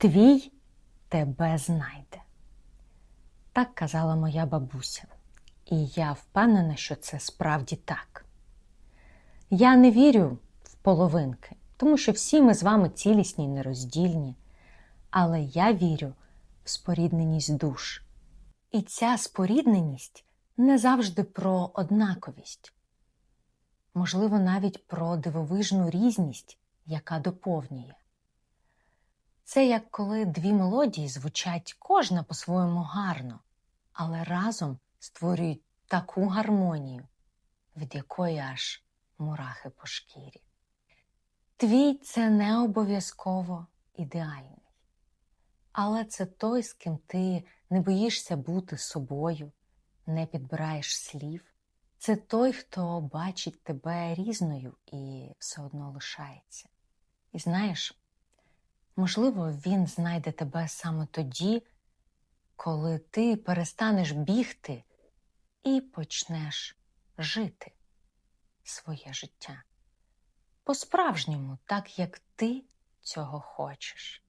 твій тебе знайде. Так казала моя бабуся, і я впевнена, що це справді так. Я не вірю в половинки, тому що всі ми з вами цілісні і нероздільні, але я вірю в спорідненість душ. І ця спорідненість не завжди про однаковість, можливо, навіть про дивовижну різність, яка доповнює. Це як коли дві мелодії звучать кожна по-своєму гарно, але разом створюють таку гармонію, від якої аж мурахи по шкірі. Твій це не обов'язково ідеальний, але це той, з ким ти не боїшся бути собою, не підбираєш слів. Це той, хто бачить тебе різною і все одно лишається. І знаєш, можливо, він знайде тебе саме тоді, коли ти перестанеш бігти і почнеш жити своє життя. По-справжньому, так як ти цього хочеш.